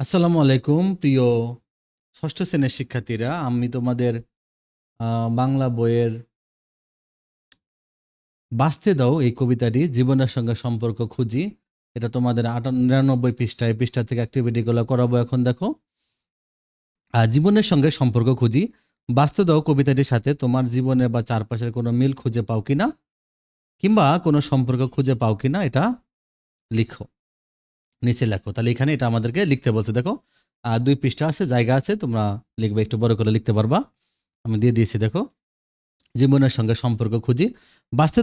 আসসালামু আলাইকুম, প্রিয় ষষ্ঠ শ্রেণির শিক্ষার্থীরা। আমি তোমাদের বাংলা বইয়ের বাঁচতে দাও এই কবিতাটি, জীবনের সঙ্গে সম্পর্ক খুঁজি। এটা তোমাদের নিরানব্বই পৃষ্ঠা এই পৃষ্ঠা থেকে অ্যাক্টিভিটিগুলো করাবো এখন, দেখো। আর জীবনের সঙ্গে সম্পর্ক খুঁজি। বাঁচতে দাও কবিতাটির সাথে, তোমার জীবনে বা চারপাশের কোনো মিল খুঁজে পাও কিনা? কিংবা কোনো সম্পর্ক খুঁজে পাও কিনা, এটা লিখো। নিচে লেখো। তাহলে এখানে এটা আমাদেরকে লিখতে বলছে, দেখো আর দুই পৃষ্ঠা আছে, জায়গা আছে, তোমরা লিখবে, একটু বড় করে লিখতে পারবা। আমি দিয়ে দিয়েছি, দেখো। জীবনের সঙ্গে সম্পর্ক খুঁজি।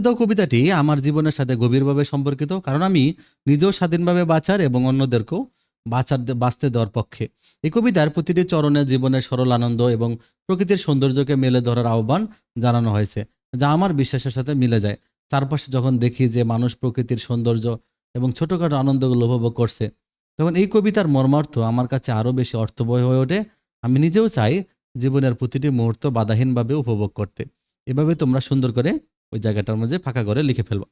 দাও কবিতাটি আমার জীবনের সাথে গভীরভাবে সম্পর্কিত, কারণ আমি নিজেও স্বাধীনভাবে বাঁচার এবং অন্যদেরকেও বাঁচার বাঁচতে দেওয়ার পক্ষে। এই কবিতার প্রতিটি চরণে জীবনের সরল আনন্দ এবং প্রকৃতির সৌন্দর্যকে মেলে ধরার আহ্বান জানানো হয়েছে, যা আমার বিশ্বাসের সাথে মিলে যায়। চারপাশে যখন দেখি যে মানুষ প্রকৃতির সৌন্দর্য এবং ছোটখাটো আনন্দগুলো উপভোগ করছে। তখন এই কবিতার মর্মার্থ আমার কাছে আরও বেশি অর্থবহ হয়ে ওঠে। আমি নিজেও চাই জীবনের প্রতিটি মুহূর্ত বাধাহীনভাবে উপভোগ করতে। এভাবে তোমরা সুন্দর করে ওই জায়গাটার মাঝে ফাঁকা করে লিখে ফেলব।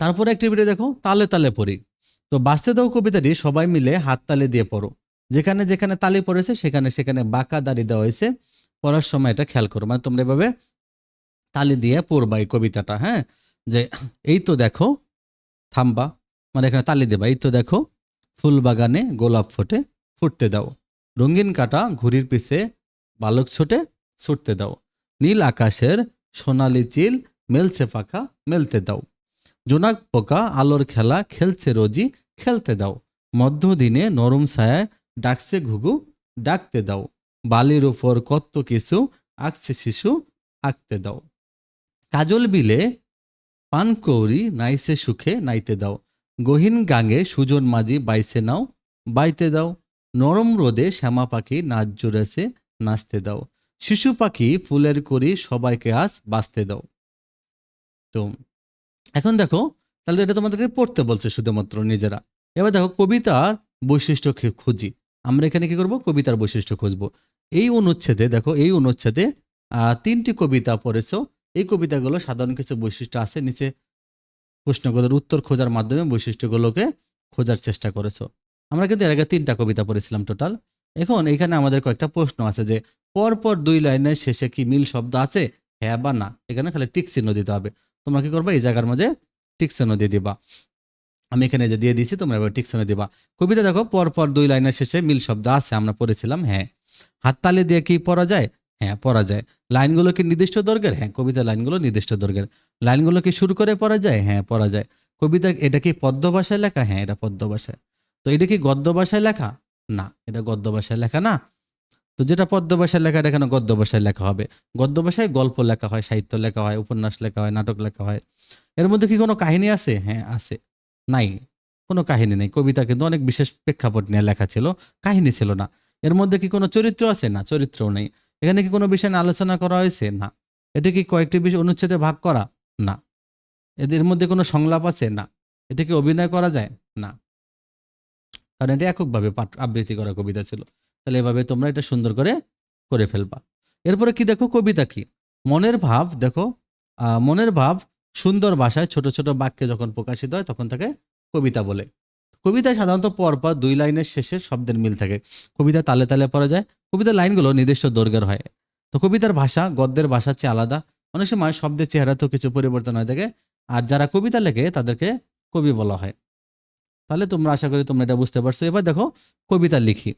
তারপরে অ্যাক্টিভিটি দেখো, তালে তালে পড়ি। তো বাঁচতে দাও কবিতাটি সবাই মিলে হাত তালে দিয়ে পড়ো। যেখানে যেখানে তালি পড়েছে, সেখানে সেখানে বাঁকা দাড়ি দেওয়া হয়েছে। পড়ার সময় এটা খেয়াল করো। মানে তোমরা এভাবে তালি দিয়ে পড়বা এই কবিতাটা হ্যাঁ? যে, এই তো দেখো, থাম্বা মানে এখানে তালি দেবা, এই তো দেখো, ফুল বাগানে গোলাপ ফোটে, ফুটতে দাও। রঙিন কাটা ঘুড়ির পিছে, বালক ছোটে, ছুটতে দাও। নীল আকাশের সোনালি চিল মেলছে পাখা মেলতে দাও। জোনাক পোকা আলোর খেলা খেলছে রোজি খেলতে দাও। মধ্যদিনে নরম ছায়ায় ডাকছে ঘুঘু, ডাকতে দাও। বালির উপর কত কিছু, আঁকছে শিশু, আঁকতে দাও। কাজল বিলে পানকৌরি নাইসে সুখে নাইতে দাও। গহীন গাঙে সুজন মাঝি বাইসে নাও, বাইতে দাও। নরম রোদে শ্যামা পাখি নাচ জুড়েছে নাচতে দাও। শিশু পাখি ফুলের করি সবাইকে আজ বাঁচতে দাও। তো, এখন দেখো, তাহলে এটা তোমাদেরকে পড়তে বলছে শুধুমাত্র নিজেরা। এবার দেখো, কবিতার বৈশিষ্ট্য খুঁজি। আমরা এখানে কি করব? কবিতার বৈশিষ্ট্য খুঁজবো। এই অনুচ্ছেদে, দেখো, এই অনুচ্ছেদে তিনটি কবিতা পড়েছো। এই কবিতাগুলো সাধারণ কিছু বৈশিষ্ট্য আছে, নিচে প্রশ্নগুলোর উত্তর খোঁজার মাধ্যমে বৈশিষ্ট্যগুলোকে খোঁজার চেষ্টা করেছ। আমরা কিন্তু এর আগে তিনটা কবিতা পড়েছিলাম টোটাল। এখন এখানে আমাদের কয়েকটা প্রশ্ন আছে যে, পরপর দুই লাইনের শেষে কি মিল শব্দ আছে? হ্যাঁ বা না। এখানে খালি টিক চিহ্ন দিতে হবে। তোমরা কি করবে? এই জায়গার মাঝে টিক চিহ্ন দিয়ে দিবা। আমি এখানে যে দিয়ে দিছি, তোমরা এবার টিক চিহ্ন দিবা। কবিতা দেখো, পরপর দুই লাইনের শেষে মিল শব্দ আছে, আমরা পড়েছিলাম হ্যাঁ। হাততালি দিয়ে কি পড়া যায়? হ্যাঁ পড়া যায়। লাইনগুলো কি নির্দিষ্ট দৈর্ঘ্যের? হ্যাঁ কবিতা লাইনগুলো নির্দিষ্ট দৈর্ঘ্যের। লাইনগুলো কি শুরু করে পড়া যায়? হ্যাঁ পড়া যায়। কবিতা, এটা কি পদ্য ভাষায় লেখা? হ্যাঁ এটা পদ্য ভাষায়। তো এটা কি গদ্য ভাষায় লেখা? না, এটা গদ্য ভাষায় লেখা না। তো যেটা পদ্য ভাষায় লেখা, এটা কেন গদ্য ভাষায় লেখা হবে? গদ্য ভাষায় গল্প লেখা হয়, সাহিত্য লেখা হয়, উপন্যাস লেখা হয়, নাটক লেখা হয়। এর মধ্যে কি কোনো কাহিনী আছে? হ্যাঁ আছে। নাই, কোনো কাহিনী নেই। কবিতা কিন্তু অনেক বিশেষ প্রেক্ষাপট নিয়ে লেখা ছিল, কাহিনী ছিল না। এর মধ্যে কি কোনো চরিত্র আছে? না, চরিত্রও নেই। এখানে কি কোনো বিষয় নিয়ে আলোচনা করা হয়েছে? না। এটা কি কয়েকটি বিষয় অনুচ্ছেদে ভাগ করা? না। এদের মধ্যে কোনো সংলাপ আছে? না। এটা কি অভিনয় করা যায়? না। কারণ এটা এককভাবে পাঠ আবৃত্তি করা কবিতা ছিল। তাহলে এভাবে তোমরা এটা সুন্দর করে করে ফেলবা। এরপরে কি দেখো? কবিতা কি? মনের ভাব, দেখো মনের ভাব সুন্দর ভাষায় ছোট ছোট বাক্যে যখন প্রকাশিত হয়, তখন তাকে কবিতা বলে। কবিতায় সাধারণত পরপর দুই লাইনের শেষে শব্দের মিল থাকে। কবিতা তালে তালে পড়া যায় কবিতার লাইনগুলো নির্দিষ্ট দৈর্ঘ্যের হয়। তো কবিতার ভাষা, গদ্যের ভাষার চেয়ে আলাদা। অনেক সময় শব্দের চেহারাতেও কিছু পরিবর্তন হয়ে থাকে। আর যারা কবিতা লেখে, তাদেরকে কবি বলা হয়। তাহলে তোমরা আশা করি তোমরা এটা বুঝতে পারছ। এবার দেখো, কবিতা লিখি।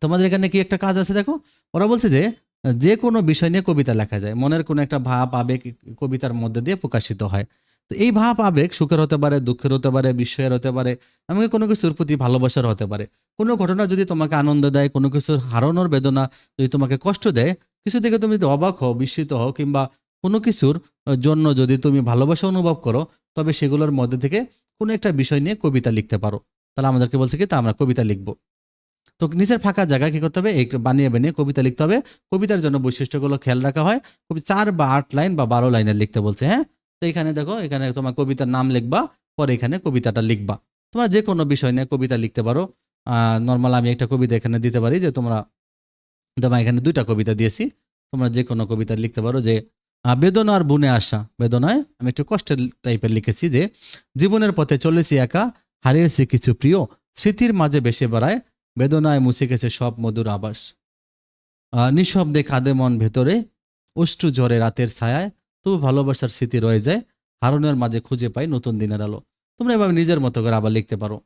তোমাদের এখানে কি একটা কাজ আছে দেখো? ওরা বলছে যে যে কোনো বিষয় নিয়ে কবিতা লেখা যায়। মনের কোনো একটা ভাব, আবেগ কবিতার মধ্যে দিয়ে প্রকাশিত হয়। তো এই ভাব আবেগ সুখের হতে পারে, দুঃখের হতে পারে, বিস্ময়ের হতে পারে, এমনকি কোনো কিছুর প্রতি ভালোবাসার হতে পারে। কোনো ঘটনা যদি তোমাকে আনন্দ দেয়, কোনো কিছুর হারানোর বেদনা যদি তোমাকে কষ্ট দেয়, কিছু থেকে তুমি যদি অবাক হও, বিস্মিত হও, কিংবা কোনো কিছুর জন্য যদি তুমি ভালোবাসা অনুভব করো, তবে সেগুলোর মধ্যে থেকে কোনো একটা বিষয় নিয়ে কবিতা লিখতে পারো। তাহলে আমাদেরকে বলছে কি, তা আমরা কবিতা লিখব। তো নিচের ফাঁকা জায়গায় কী করতে হবে? এই বানিয়ে বানিয়ে কবিতা লিখতে হবে। কবিতার জন্য বৈশিষ্ট্যগুলো খেয়াল রাখা হয়। কবি চার বা আট লাইন বা বারো লাইনের লিখতে বলছে হ্যাঁ? তো এখানে দেখো, এখানে তোমার কবিতার নাম লিখবা, পরে এখানে কবিতাটা লিখবা। তোমরা যে কোনো বিষয় নিয়ে কবিতা লিখতে পারো। নর্মাল আমি একটা কবিতা এখানে দিতে পারি যে তোমরা তোমার এখানে দুইটা কবিতা দিয়েছি। তোমরা যে কোনো কবিতা লিখতে পারো যে বেদনার বুনে আসা বেদনায় আমি একটু কষ্টের টাইপের লিখেছি যে, জীবনের পথে চলেছি একা, হারিয়েছি কিছু প্রিয়, স্মৃতির মাঝে বেসে বেড়ায়, বেদনায় মুছে গেছে সব মধুর আবাস নিঃশব্দে কাঁদে মন ভেতরে অষ্টু ঝরে রাতের ছায়ায় তবু ভালোবাসার স্মৃতি রয়ে যায়, হারনের মাঝে খুঁজে পাই নতুন দিনের আলো। তোমরা এভাবে নিজের মতো করে আবার লিখতে পারো।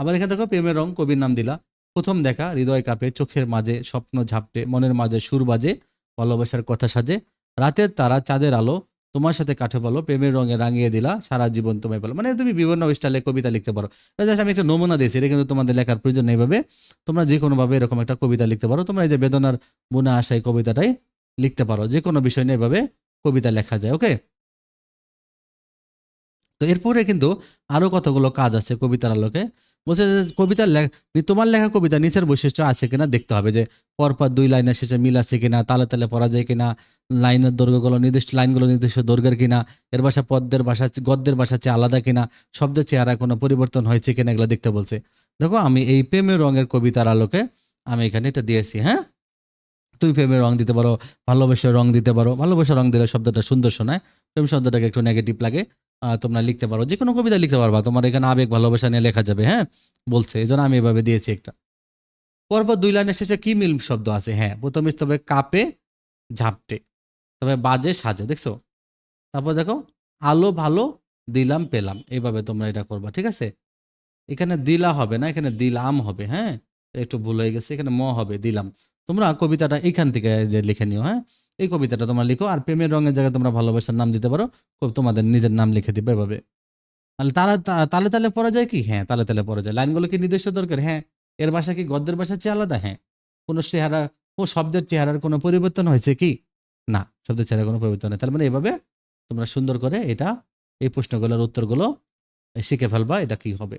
আবার এখানে দেখো, প্রেমের রং কবির নাম দিলা। প্রথম দেখা, হৃদয় কাঁপে, চোখের মাঝে স্বপ্ন ঝাপটে, মনের মাঝে সুর বাজে, ভালোবাসার কথা সাজে। রাতের তারা, চাঁদের আলো, তোমার সাথে কাঠে বলো, প্রেমের রঙে রাঙিয়ে দিলা, সারা জীবন তোমায় বলো মানে তুমি বিভিন্ন স্টাইলে কবিতা লিখতে পারো। just আমি একটা নমুনা দিয়েছি, এটা কিন্তু তোমাদের লেখার প্রয়োজন নেই ভাবে তোমরা যে কোনো ভাবে এরকম একটা কবিতা লিখতে পারো। তোমরা এই যে বেদনার বুনা এই কবিতাটাই লিখতে পারো। যে কোনো বিষয় নিয়ে এভাবে কবিতা লেখা যায় ওকে তো এরপরে কিন্তু আরও কতগুলো কাজ আছে কবিতার আলোকে। বলছে যে কবিতার লেখা তোমার লেখা কবিতা নিচের বৈশিষ্ট্য আছে কিনা দেখতে হবে, যে পরপর দুই লাইনের শেষে মিল আছে কিনা, তালে তালে পড়া যায় কিনা, লাইনের দৈর্ঘ্যগুলো নির্দিষ্ট, লাইনগুলো নির্দিষ্ট দৈর্ঘ্যের কিনা, এর ভাষা পদ্মের ভাষা, গদ্যের ভাষা চেয়ে আলাদা কিনা, শব্দের চেহারা কোনো পরিবর্তন হয়েছে কিনা এগুলো দেখতে বলছে। দেখো আমি এই প্রেমের রঙের কবিতার আলোকে আমি এখানে এটা দিয়েছি হ্যাঁ? তুমি প্রেমের রং দিতে পারো ভালোবাসার রং দিতে পারো। ভালোবাসার রং দিলে শব্দটা সুন্দর শোনায়, প্রেম শব্দটাকে একটু নেগেটিভ লাগে। তোমরা লিখতে পারো যে কোনো কবিতা লিখতে পারবা। তোমার এখানে আবেগ, ভালোবাসা নিয়ে লেখা যাবে হ্যাঁ? বলছে এই জন্য আমি এভাবে দিয়েছি একটা। পরপর দুই লাইনের শেষে কি মিল শব্দ আছে? হ্যাঁ প্রথমে তবে কাপে, ঝাপটে, তবে বাজে সাজে, দেখছ? তারপর দেখো, আলো ভালো, দিলাম পেলাম এইভাবে তোমরা এটা করবা, ঠিক আছে? এখানে দিলা হবে না, এখানে দিলাম হবে হ্যাঁ? একটু ভুল হয়ে গেছে, এখানে ম হবে, দিলাম। তোমরা কবিতাটা এখান থেকে লিখে নিও হ্যাঁ? এই কবিতাটা তোমরা লিখো আর প্রেমের রঙের জায়গায় তোমরা ভালোবাসার নাম দিতে পারো। তোমাদের নিজের নাম লিখে দিবে এভাবে। তাহলে তালে তা- তালে তালে পড়া যায় কি? হ্যাঁ তালে তালে পড়া যায়। লাইনগুলো কি নির্দিষ্ট দরকার? হ্যাঁ। এর ভাষা কি গদ্যের ভাষা চেয়ে আলাদা? হ্যাঁ। কোনো চেহারা ও শব্দের চেহারার কোনো পরিবর্তন হয়েছে কি? না, শব্দের চেহারা কোনো পরিবর্তন নেই। তার মানে এভাবে তোমরা সুন্দর করে এটা, এই প্রশ্নগুলোর উত্তরগুলো শিখে ফেলবা, এটা কি হবে?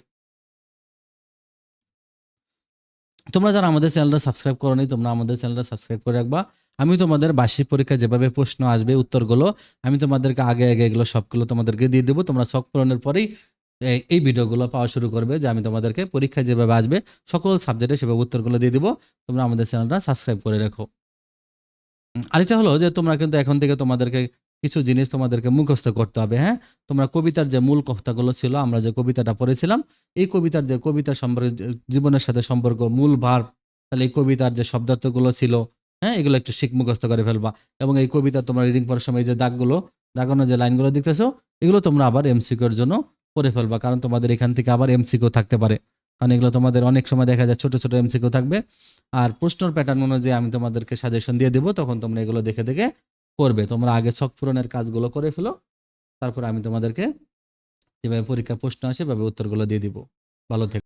তোমরা যারা আমাদের চ্যানেলটা সাবস্ক্রাইব করোনি তোমরা আমাদের চ্যানেলটা সাবস্ক্রাইব করে রাখবা। আমি তোমাদের বার্ষিক পরীক্ষা যেভাবে প্রশ্ন আসবে, উত্তরগুলো, আমি তোমাদেরকে আগে আগে এগুলো সবগুলো তোমাদেরকে দিয়ে দেবো। তোমরা শখ পূরণের পরেই এই- ভিডিওগুলো পাওয়া শুরু করবে যে আমি তোমাদেরকে পরীক্ষা যেভাবে আসবে, সকল সাবজেক্টে সেভাবে উত্তরগুলো দিয়ে দিব। তোমরা আমাদের চ্যানেলটা সাবস্ক্রাইব করে রাখো। আরেকটা হলো যে তোমরা কিন্তু এখন থেকে তোমাদেরকে কিছু জিনিস তোমাদেরকে মুখস্থ করতে হবে হ্যাঁ? তোমরা কবিতার যে মূল কথাগুলো ছিল, আমরা যে কবিতাটা পড়েছিলাম, এই কবিতার যে কবিতা সম্পর্কে, জীবনের সাথে সম্পর্ক, মূল ভার, তাহলে এই কবিতার যে শব্দার্থগুলো ছিল হ্যাঁ? এগুলো একটু শিখ মুখস্থ করে ফেলবা। এবং এই কবিতা তোমরা রিডিং পড়ার সময় যে দাগগুলো, দাগানো যে লাইনগুলো দেখতেছো, এগুলো তোমরা আবার এমসিকিউর জন্য পড়ে ফেলবা, কারণ তোমাদের এখান থেকে আবার এমসিকিউ থাকতে পারে। কারণ এগুলো তোমাদের অনেক সময় দেখা যায়, ছোট ছোট এমসিকিউ থাকবে। আর প্রশ্নর প্যাটার্ন অনুযায়ী আমি তোমাদেরকে সাজেশন দিয়ে দেবো, তখন তোমরা এগুলো দেখে দেখে করবে। তোমরা আগে ছক পূরণের কাজগুলো করে ফেলো, তারপর আমি তোমাদেরকে যেভাবে পরীক্ষার প্রশ্ন আসে সেভাবে উত্তরগুলো দিয়ে দিব। ভালো থেকে।